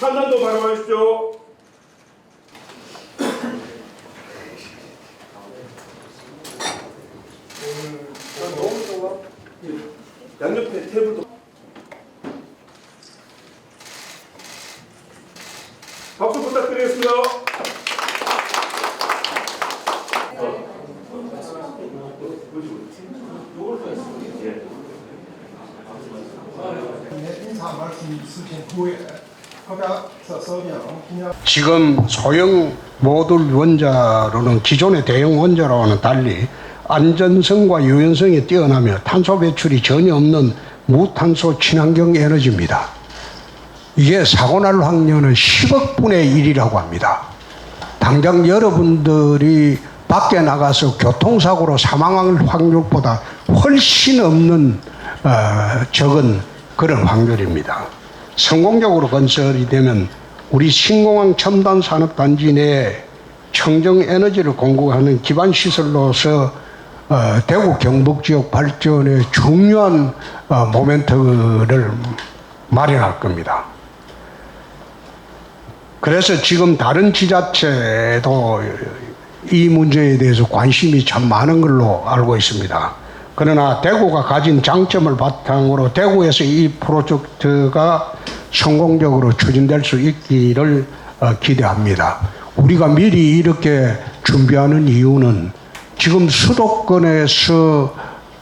한잔더 바라보십시오. 양옆에 테이블도 박수 부탁드리겠습니다. 지금 소형 모듈 원자로는 기존의 대형 원자로와는 달리 안전성과 유연성이 뛰어나며 탄소 배출이 전혀 없는 무탄소 친환경 에너지입니다. 이게 사고 날 확률은 10억 분의 1이라고 합니다. 당장 여러분들이 밖에 나가서 교통사고로 사망할 확률보다 훨씬 없는 어, 적은 그런 확률입니다. 성공적으로 건설이 되면 우리 신공항 첨단 산업 단지 내에 청정 에너지를 공급하는 기반 시설로서 어, 대구 경북 지역 발전에 중요한 어, 모멘트를 마련할 겁니다. 그래서 지금 다른 지자체도 이 문제에 대해서 관심이 참 많은 걸로 알고 있습니다. 그러나 대구가 가진 장점을 바탕으로 대구에서 이 프로젝트가 성공적으로 추진될 수 있기를 어, 기대합니다. 우리가 미리 이렇게 준비하는 이유는 지금 수도권에서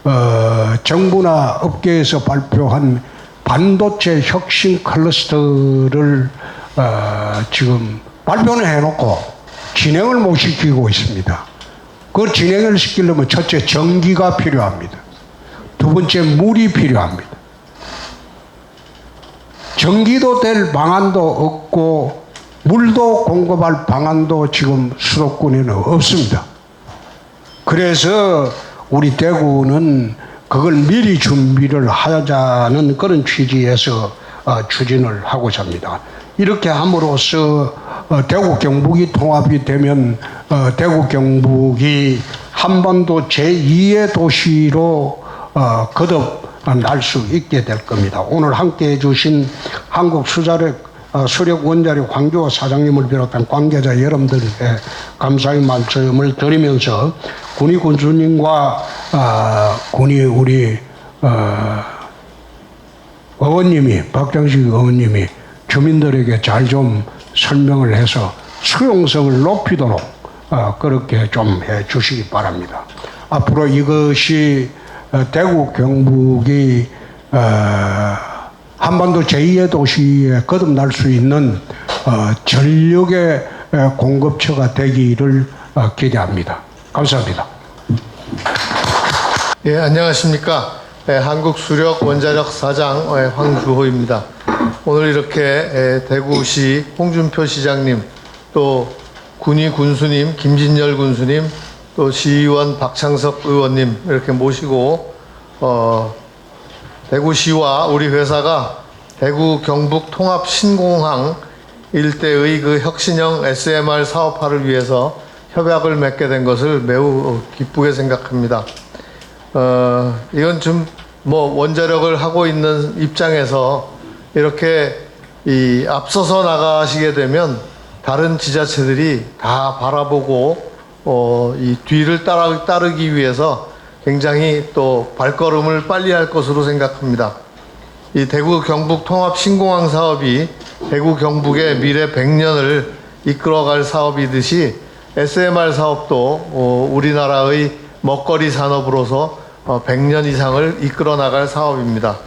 어, 정부나 업계에서 발표한 반도체 혁신 클러스터를 어, 지금 발표는 해놓고 진행을 못 시키고 있습니다. 그 진행을 시키려면 첫째 전기가 필요합니다. 두 번째 물이 필요합니다. 전기도 될 방안도 없고 물도 공급할 방안도 지금 수도권에는 없습니다. 그래서 우리 대구는 그걸 미리 준비를 하자는 그런 취지에서 어, 추진을 하고자 합니다. 이렇게 함으로써 어, 대구 경북이 통합이 되면 어, 대구 경북이 한반도 제2의 도시로 어, 거듭 날 수 있게 될 겁니다. 오늘 함께 해주신 한국 수자력 어, 수력 원자력 황교호 사장님을 비롯한 관계자 여러분들에게 감사의 말씀을 드리면서 군의 군수님과 아, 군의 우리 어, 의원님이 박정식 의원님이 주민들에게 잘 좀 설명을 해서 수용성을 높이도록 어, 그렇게 좀 해 주시기 바랍니다. 앞으로 이것이 어, 대구 경북이 어, 한반도 제2의 도시에 거듭날 수 있는 어, 전력의 어, 공급처가 되기를 어, 기대합니다. 감사합니다. 예, 안녕하십니까. 예, 한국수력 원자력 사장 예, 황주호입니다. 오늘 이렇게 예, 대구시 홍준표 시장님, 또 군위 군수님, 김진열 군수님, 또 시의원 박창석 의원님 이렇게 모시고 어, 대구시와 우리 회사가 대구 경북 통합 신공항 일대의 그 혁신형 SMR 사업화를 위해서 협약을 맺게 된 것을 매우 기쁘게 생각합니다. 어, 이건 좀 뭐 원자력을 하고 있는 입장에서 이렇게 이 앞서서 나가시게 되면 다른 지자체들이 다 바라보고 어, 이 뒤를 따라, 따르기 위해서 굉장히 또 발걸음을 빨리 할 것으로 생각합니다. 이 대구 경북 통합 신공항 사업이 대구 경북의 미래 100년을 이끌어갈 사업이듯이 SMR 사업도 어, 우리나라의 먹거리 산업으로서 어, 100년 이상을 이끌어 나갈 사업입니다.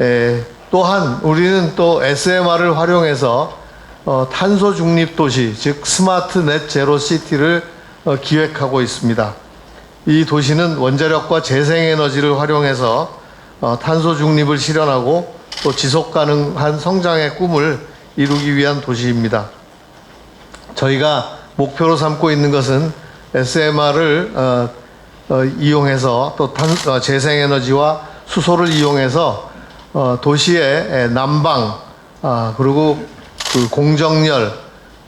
에, 또한 우리는 또 SMR을 활용해서 어, 탄소 중립 도시, 즉 스마트 넷 제로 시티를 어, 기획하고 있습니다. 이 도시는 원자력과 재생에너지를 활용해서 어, 탄소 중립을 실현하고 또 지속 가능한 성장의 꿈을 이루기 위한 도시입니다. 저희가 목표로 삼고 있는 것은 SMR을 어, 어, 이용해서 또 탄, 어, 재생에너지와 수소를 이용해서 어, 도시의 에, 난방 아, 그리고 그 공정열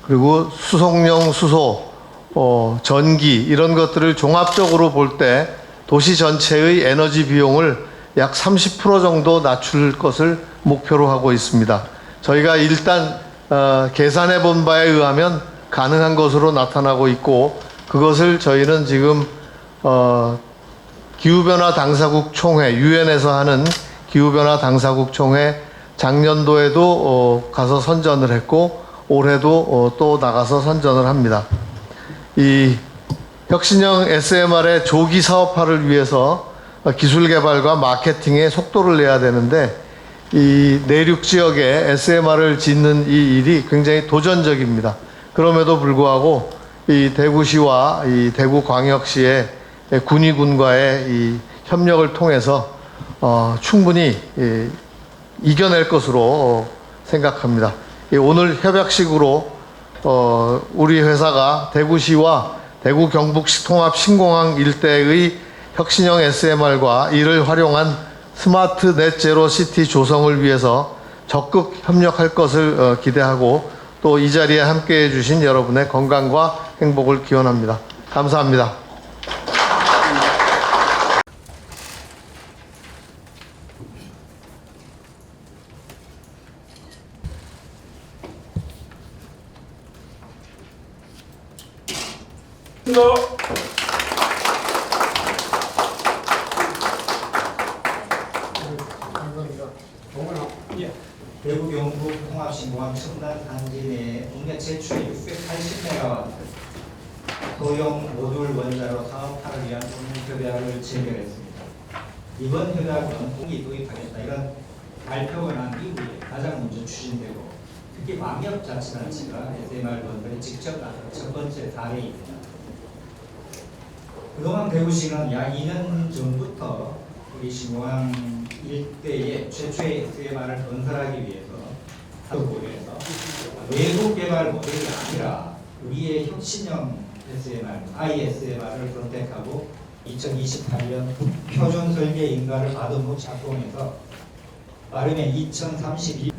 그리고 수송용 수소 어, 전기 이런 것들을 종합적으로 볼 때 도시 전체의 에너지 비용을 약 30% 정도 낮출 것을 목표로 하고 있습니다. 저희가 일단 어, 계산해 본 바에 의하면 가능한 것으로 나타나고 있고 그것을 저희는 지금 어, 기후변화 당사국 총회 유엔에서 하는 기후변화 당사국 총회 작년도에도 어, 가서 선전을 했고 올해도 어, 또 나가서 선전을 합니다. 이 혁신형 SMR의 조기 사업화를 위해서 기술 개발과 마케팅에 속도를 내야 되는데 이 내륙 지역에 SMR을 짓는 이 일이 굉장히 도전적입니다. 그럼에도 불구하고 이 대구시와 이 대구광역시의 군의군과의 이 협력을 통해서 어, 충분히 이, 이겨낼 것으로 어, 생각합니다. 이 오늘 협약식으로 어, 우리 회사가 대구시와 대구 경북시 통합 신공항 일대의 혁신형 SMR과 이를 활용한 스마트 넷제로 시티 조성을 위해서 적극 협력할 것을 어, 기대하고 또 이 자리에 함께 해 주신 여러분의 건강과 행복을 기원합니다. 감사합니다. 너 대구 경북 통합신공항 첨단 단지 내 국내 최초의 680메가와트 소형 모듈 원자로 사업화를 위한 협약을 체결했습니다. 이번 협약은 공이 도입하겠다 이런 발표가 난 이후에 가장 먼저 추진되고 특히 광역자치단체가 SMR 건설에 직접 나선 첫 번째 사례입니다. 그동안 대구시는 약 2년 전부터 우리 신공항 일대에 최초의 SMR을 건설하기 위해서 고려해서 외국 개발 모델이 아니라 우리의 혁신형 SMR, ISMR을 선택하고 2028년 표준 설계 인가를 받은 후 작동해서 빠르면 2032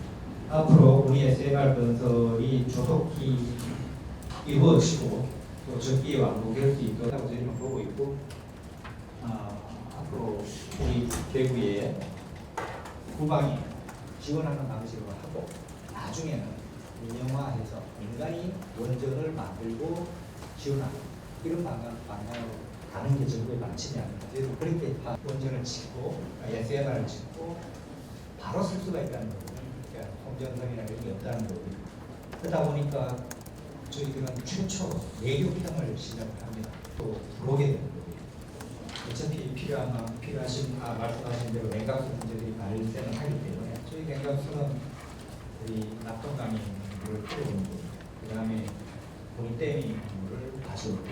앞으로 우리 SMR 건설이 조속히 이루어지고 또 적기에 완공될 수 있도록 저희는 보고 있고 아, 앞으로 우리 대구에 국방이 지원하는 방식으로 하고 나중에는 민영화해서 민간이 원전을 만들고 지원하는 이런 방향, 방향으로 가는 게 정부의 방침이 아닙니다. 저희도 그렇게 다 원전을 짓고 SMR을 짓고 바로 쓸 수가 있다는 거거든요. 그러니까 공정성이나 이런 게 없다는 거거든요. 그러다 보니까 저희들은 최초 내교평을 시작을 합니다. 또 되는 거예요. 어차피 필요한 만 필요하신 아, 말씀하신 대로 냉각수 문제들이 발생을 하기 때문에 저희 냉각수는 우리 낙동강이 물을 끌어오는 거, 그 다음에 본댐이 물을 가져오고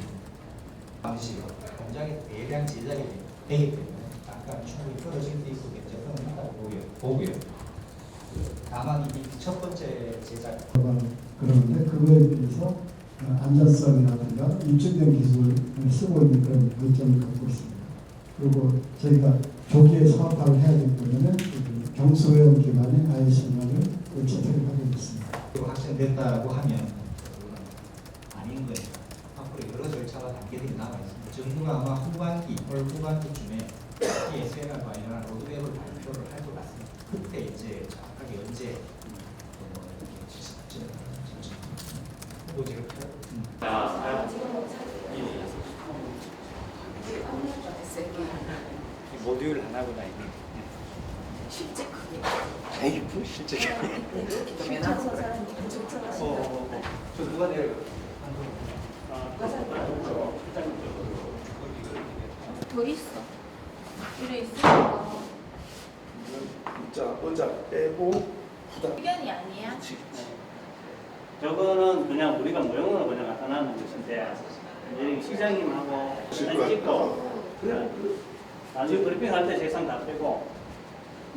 방식으로 공장에 대량 제작이 되기 때문에 약간 충분히 떨어질 수 있고 괜찮은 있다고 보고요. 보고요. 다만 이첫 번째 제작 그런데 그거에 비해서 어, 안전성이라든가 입증된 기술을 쓰고 있는 그런 문점을 갖고 있습니다. 그리고 저희가 조기에 사업화를 해야 되기 때문에 그 경수회원 기관의 ISMR을 채택을 하고 있습니다. 확정됐다고 하면 그건 아닌 거예요. 앞으로 여러 절차가 단계들이 남아 있습니다. 정부가 아마 후반기 올 후반기쯤에 이 SNR 관련한 로드맵을 발표를 할 것 같습니다. 그때 이제 정확하게 언제 어, 모듈 하나보다 있는 실제 그게 에이 뭐 실제 이렇게 면하고 사람이 엄청. 저 누가 내려 더 있어. 이래 있으니까 자 원자 빼고 후다. 의견이 아니야. 저거는 그냥 우리가 모형으로 그냥 나타나는 것인데 이제 시장님하고 사진 찍고 나중에 브리핑 할때 세상 다 빼고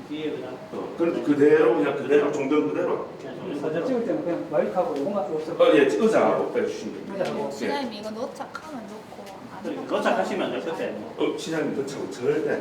뒤에 그냥 어, 그 그대로 그냥 그대로 종전 그대로. 그냥 좀 사진 찍을 때는 그냥 마이크하고 이것만 없어. 어, 예, 의자하고 빼주시면 됩니다. 의자하고. 시장님 이거 노착하면 좋고 안 도착하시면 될 것 같아요. 어, 시장님 그 차고 절대.